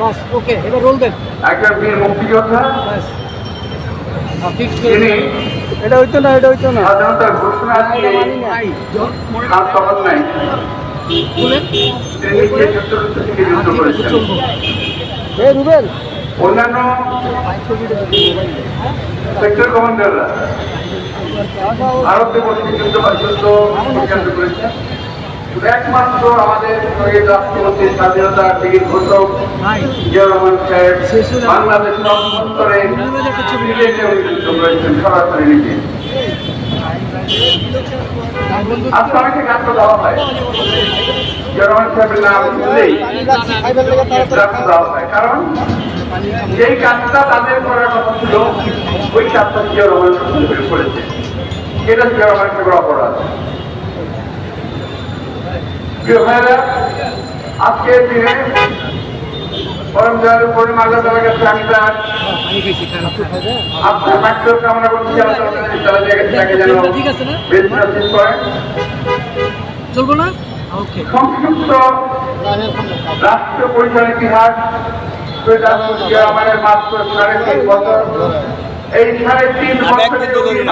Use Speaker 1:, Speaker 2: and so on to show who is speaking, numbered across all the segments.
Speaker 1: বাস ওকে এবার রোল দেন।
Speaker 2: একজন বীর মুক্তিযোদ্ধা
Speaker 1: বাস। এটা হইতো না এটা হইতো না।
Speaker 2: স্বাধীনতার ঘোষণা
Speaker 1: নাই।
Speaker 2: নাই।
Speaker 1: আছে রুবেল।
Speaker 2: অন্যান্য সেক্টর কমান্ডাররা ভারতে বসে যুদ্ধ করেছেন। শুধু একমাত্র আমাদের রাষ্ট্রপতি স্বাধীনতা বীর ঘোষক
Speaker 1: ভাই
Speaker 2: রহমান সাহেব বাংলাদেশের অভ্যন্তরে নিজে যুদ্ধ করেছেন সরাসরি নিজে। আজকে অনেকে গাছ দেওয়া হয়। জিয়াউর রহমান সাহেবের নাম শুনলেই দেওয়া হয়। কারণ যেই কাজটা তাদের করার কথা ছিল ওই কাজটা জিয়াউর রহমান সাহেব করেছে। এটা জিয়াউর রহমান সাহেবের অপরাধ। প্রিয় ভাইরা আজকের দিনে পরম দয়ালু পূর্ণিমা আল্লাহ তালার কাছে আমি তার আপনার মাত্র কামনা করছি আল্লাহ তাআলা তারা জায়গায় তাকে যেন
Speaker 1: ঠিক আছে না?
Speaker 2: বেশ নসিব করেন
Speaker 1: চলবো না? ওকে
Speaker 2: সংক্ষিপ্ত রাষ্ট্র পরিচয় ইতিহাস জিয়া মাত্র সাড়ে তিন বছর। এই সাড়ে তিন বছরে উনি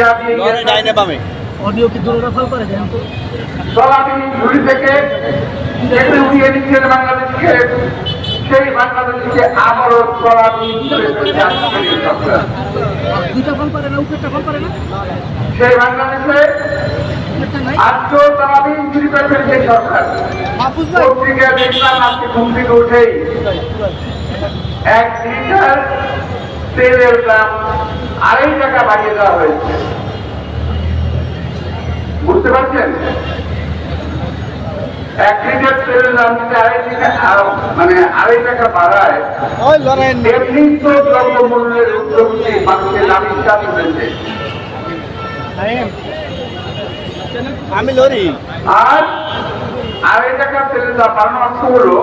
Speaker 2: যা দিয়ে
Speaker 1: অডিও কি দূরে রাখাও করে দেন তো?
Speaker 2: ঝুড়ি থেকে যেখানে দিচ্ছেন বাংলাদেশকে সেই বাংলাদেশকে আবারও।
Speaker 1: দুইটা ফল পারে না উপরটা ফল পারে না?
Speaker 2: সেই বাংলাদেশে আজকেও তলাবিহীন ঝুড়ি করেছেন সেই সরকার।
Speaker 1: মাহফুজ
Speaker 2: দেখলাম আজকে ঘুম থেকে উঠেই এক লিটার তেলের দাম আড়াই টাকা বাড়িয়ে দেওয়া হয়েছে। বুঝতে পারছেন? এক লিটার তেলের দাম যদি আড়াই টাকা মানে আড়াই টাকা বাড়ায় এমনি তো দ্রব্যমূল্যের উদ্যোগটি মানুষের দামি চাপ হয়েছে।
Speaker 1: আমি লরি
Speaker 2: আর আড়াই টাকা তেলের দাম বাড়ানোর অর্থ হলো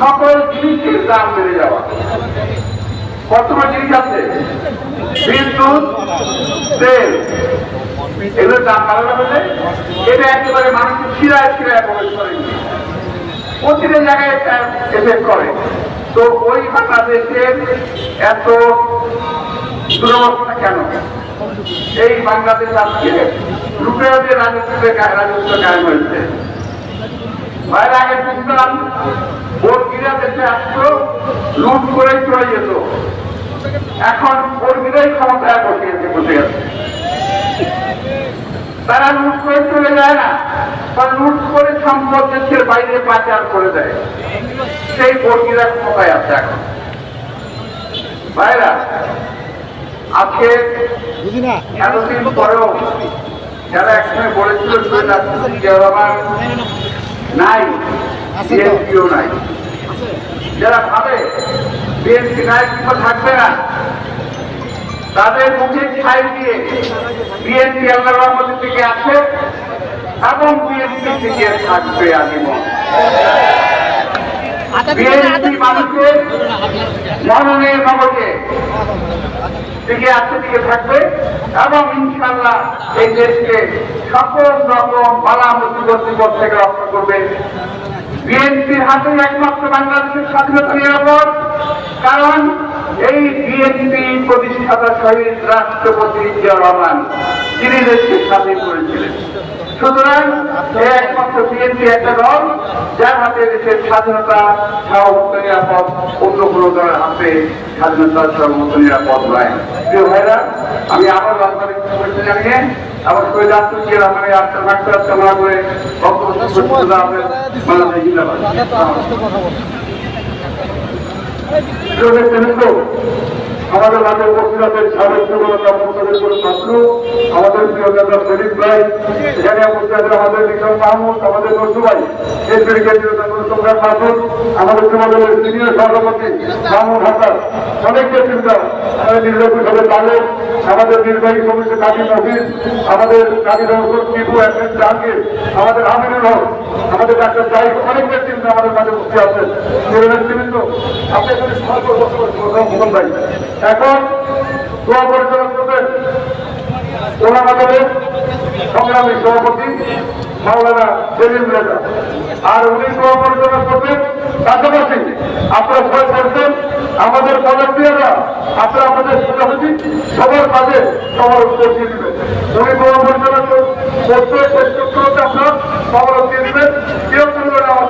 Speaker 2: সকল জিনিসের দাম বেড়ে যাওয়া। কতগুলো জিনিস আছে বিদ্যুৎ তেল। এগুলোর দাম বাড়ানো হলে এটা একেবারে মানুষের শিরায় শিরায় প্রবেশ করে। প্রতিটা জায়গায় এফেক্ট করে। তো ওই বাংলাদেশের এত দুরবস্থা কেন? এই বাংলাদেশ আজকে রুপেদের রাজত্বে রাজত্ব কায়েম হয়েছে বাইরে আগে শুনতাম বর্গিরা দেশে আসতো, লুট করে চলে যেত। এখন বর্গিরাই ক্ষমতায় বসিয়েছে বসে গেছে তারা লুট করে চলে যায় না। তারা লুট করে সম্পদ দেশের বাইরে পাচার করে দেয়। সেই বর্গিরা ক্ষমতায় আছে এখন। ভাইরা, আজকে এতদিন পরেও যারা একসময় বলেছিল নাই। বিএনপিও নাই। যারা ভাবে, বিএনপি নাই কিংবা থাকবে না। তাদের মুখে ছাই দিয়ে বিএনপি আল্লাহ রহমতের থেকে আছে এবং বিএনপি থেকে থাকবে আজীবন বিএনপি মানুষের মননের মগজে দিকে আছে দিকে থাকবে এবং ইনশাল্লাহ এই দেশকে সকল রকম বালা মুসিবত বিপদ থেকে রক্ষা করবে। বিএনপির হাতে একমাত্র বাংলাদেশের স্বাধীনতা নিরাপদ কারণ এই বিএনপি প্রতিষ্ঠাতা শহীদ রাষ্ট্রপতি জিয়া রহমান, তিনি দেশকে স্বাধীন করেছিলেন। সুতরাং এই একমাত্র বিএনপি একটা দল, যার হাতে দেশের স্বাধীনতা সার্বভৌম নিরাপদ অন্য কোনো দলের হাতে স্বাধীনতা সার্বভৌম নিরাপদ নয়। প্রিয় ভাইরা আমি আবার রাজনৈতিক শুভেচ্ছা জানিয়ে আবার শহীদ রাষ্ট্রপতি রহমানের আত্মার মাত্রা কামনা করে বক্তব্য জিন্দাবাদ। নেতৃবৃন্দ, আমাদের মাঝে উপস্থিত সাবেক যুবনেতা করে ছাত্র, আমাদের প্রিয় নেতা শরীফ ভাই এখানে উপস্থিত আছেন আমাদের বিক্রম মাহমুদ, আমাদের নজরু ভাই এই কেন্দ্রীয় সম্রাট মাসুদ আমাদের যুবদলের সিনিয়র সভাপতি মাহমুদ হাসান অনেক নেতৃত্ব আমাদের নির্বাহী পরিষদের তালেব আমাদের নির্বাহী কমিটির কাজী মফিজ, আমাদের কাজী রহমান টিপু একজন জাহাঙ্গীর, আমাদের আমিনুল হক, আমাদের ডাক্তার জাহিদ অনেক নেতৃত্ব আমাদের মাঝে উপস্থিত আছেন। প্রিয় নেতৃবৃন্দ আপনি এখানে সহজ মোহন ভাই। এখন দোয়া পরিচালনা করবেন সংগ্রামী সভাপতি মাওলানা সেলিম রেজা। আর উনি দোয়া পরিচালনা করবেন পাশাপাশি আপনারা সবাই করছেন
Speaker 3: আমাদের ভলান্টিয়াররা আপনারা আমাদের সভাপতি সবার মাঝে সবার পৌঁছে দিবেন। উনি দোয়া পরিচালনা করতে, শেষ করতে আপনারা সবার দিয়ে দিবেন। কেউ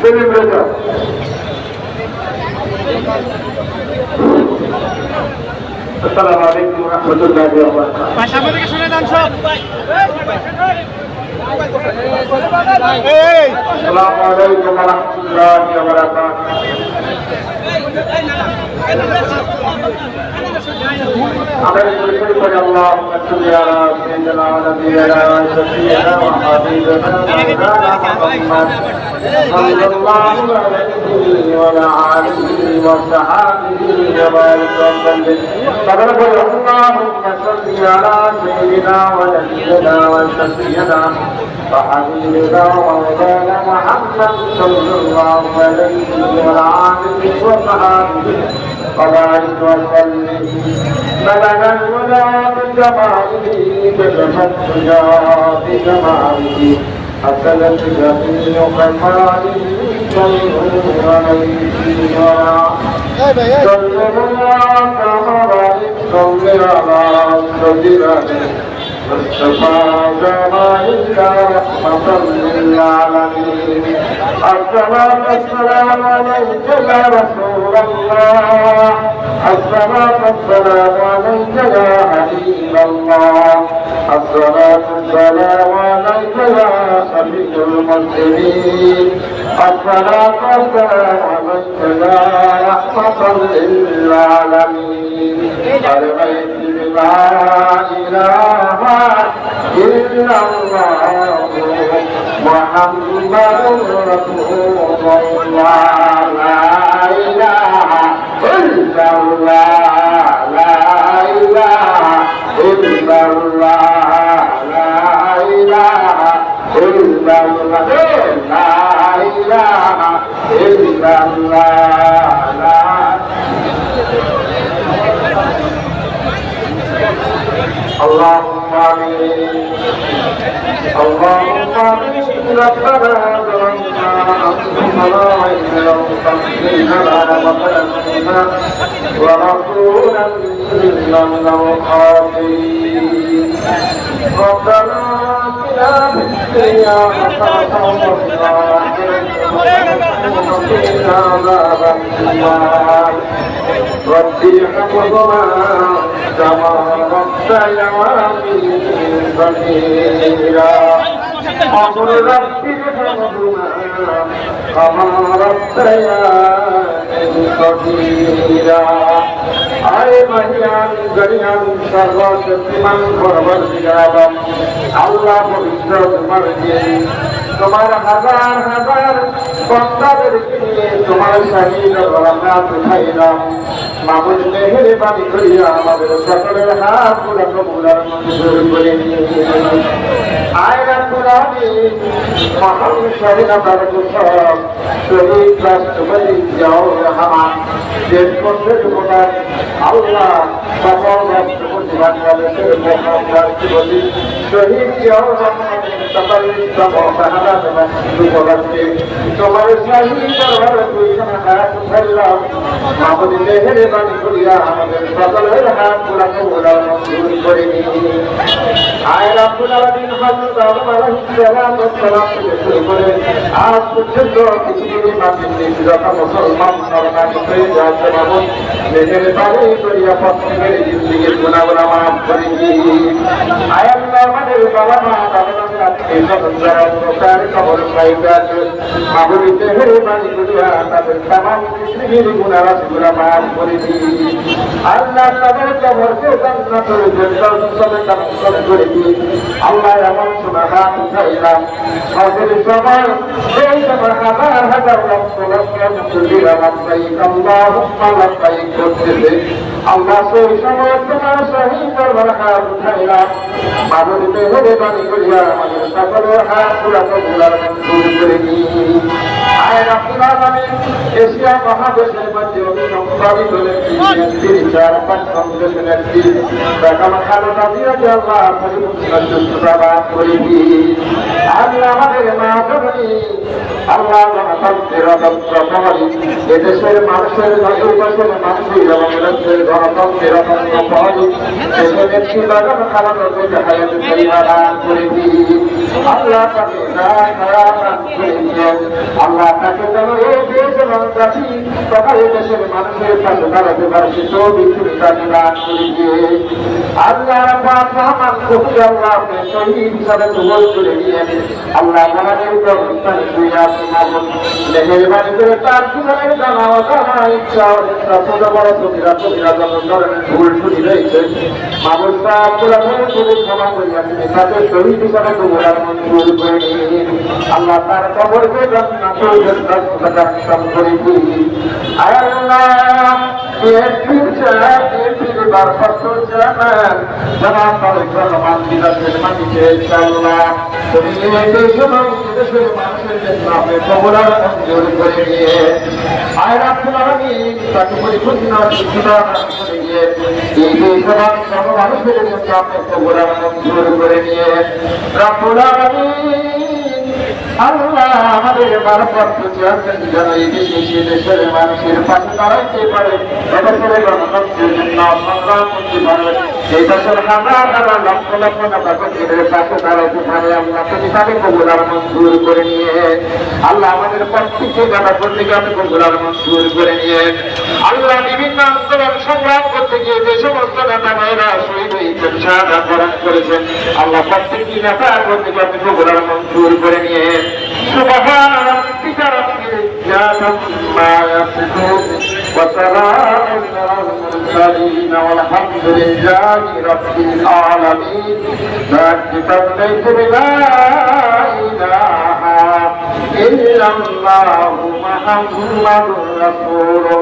Speaker 3: সেলিম রেজা আসসালামু আলাইকুম রহমতুল্লাহি ওয়া বারাকাতুহু
Speaker 4: ভাষা আমাদেরকে শুনে যান সব
Speaker 3: আসসালামু আলাইকুম রহমতুল্লাহি ওয়া বারাকাতুহু আমাদের পরিচয় করে আল্লাহ صل على سيدنا ونبينا وشفيعنا وحبيبنا مولانا محمد صلى الله عليه وعلى آله وصحبه وبارك وسلم فقد قال اللهم صل على سيدنا ونبينا وشفيعنا وحبيبنا ومولانا محمد صلى الله عليه وعلى آله وصحبه وبارك وسلم بلغ الغلا بجماله بلغ الدجى بجماله حسنت جميع كماله سلموا عليه سلموا كما رأيت صلي على سيدنا مصطفى جمالك رحمة للعالمين الصلاة والسلام عليك يا رسول الله الصلاة والسلام عليك يا حبيب الله الصلاة والسلام عليك يا شفيع المسلمين الصلاة والسلام عليك يا رحمة للعالمين البيت لا إله إلا الله محمد رسول الله لا إله إلا الله لا إله إلا الله لا إله إلا الله لا إله إلا الله اللهم آمين اللهم آمين ربنا ظلمنا أنفسنا وإن لم تغفر لنا وترحمنا ونكونن من الخاسرين ربنا آتنا في الدنيا حسنة وفي الآخرة وقنا عذاب النار ربي حفظنا كما ربياني صغيرا قل ربي حفظنا كما ربياني صغيرا আরে মহিয়ান গরিয়ান সর্বশক্তিমান করবার দিগাবাম আল্লাহ পবিত্র তোমার যে তোমার হাজার হাজার বন্দাদেরকে নিয়ে তোমার শহীদ রহমাত খাইলাম মামুন মেহেরে বাড়ি করিয়া আমাদের সকলের হাত পুরা কবুলার মঞ্জুর করে আয়রা শহীদ রহমান আল্লাহ, সকল রাষ্ট্রপতি বাংলাদেশের মহান রাষ্ট্রপতি শহীদ জিয়াউর রহমানের শাহাদাত এবং উপলক্ষে তোমার শাহী দরবারে দুইখানা হাত ফেললাম মাহমুদ মেহেরে বাণী করিয়া আমাদের সকলের হাত পুরা কবুলার মঞ্জুর করে নিয়ে আয় রাব্বুল আলামিন হযরত আদম আলাইহিস সালাম থেকে শুরু করে আজ পর্যন্ত পৃথিবীর মাটিতে যত মুসলমান আমাদের বাবা মা বাবা মাদের পাইতে আছে মাগুরিতে হেরে বাড়ি করিয়া তাদের তামাম পৃথিবীর গুণারাশি গুণা মাফ করে দিই আল্লাহ তাদের কবরকে জান্নাতের জেলদার হিসাবে কামসন করে দিই আল্লাহ এমন শোনা হাত উঠাইলাম হজের সময় এই সময় হাজার হাজার লক্ষ লক্ষ মুসলিরা লব্বাইক আল্লাহুম্মা লব্বাইক করতেছে আল্লাহ সেই সময় তোমার সহিত হাত উঠাইলাম। মাগুরিতে হেরে বাড়ি করিয়া আমাদের সকলের হাত পুরাতন করে দিই আয় রাব্বুল আলামিন এশিয়া মহাদেশের মধ্যে আল্লাহ আমাদের মা জননী আল্লাহ এদেশের মানুষের দেশের মানুষের এবং রাজ্যের গণতন্ত্রের অতন্ত্রী দেশের একটি বেগম আল্লাহ তাকে এই দেশ এবং জাতি তথা এই দেশের মানুষের পাশে দাঁড়াতে পারে সে তো বিচ্ছুরিতা দান করে দিয়ে আল্লাহ পাক রহমান কবি আল্লাহকে শহীদ হিসাবে কবল করে দিয়েন আল্লাহ প্রবস্থান শুয়ে আপনি মামুন মেহেরবানি করে তার জীবনের জানা অজানা আল্লাহ জন্য আপনি কবুল মঞ্জুর করে নিয়ে রাখুন তাকে পরিপূর্ণ এই দেশ সব মানুষের জন্য আপনি কবুল মঞ্জুর করে নিয়ে আমি আল্লাহ আমাদের ভারতবর্ষ চেয়ারম্যান যেন এই দেশে সে দেশের মানুষের পাশে দাঁড়াইতে পারে। এদেশের গণতন্ত্রের জন্য সংগ্রাম করতে পারে। সেই বছর হাজার হাজার লক্ষ লক্ষ টাকা কাছে তারা যেখানে আল্লাহ কবুলার মঞ্জুর করে নিয়ে, আল্লাহ আমাদের প্রত্যেকটি টাকা প্রতিভাবে কবুলার মঞ্জুর করে নিয়ে, আল্লাহ বিভিন্ন আন্দোলন সংগ্রাম করতে গিয়ে যে সমস্ত নেতা মেয়েরা শহীদ হয়েছেন সাহায্য প্রদান করেছেন, আল্লাহ প্রত্যেকটি নেতা প্রতিভাবে কবুলার মঞ্জুর করে নিয়ে সুবাহ عما يصفون وسلام على المرسلين والحمد لله رب العالمين ذلك البيت لا إله إلا الله محمد رسول الله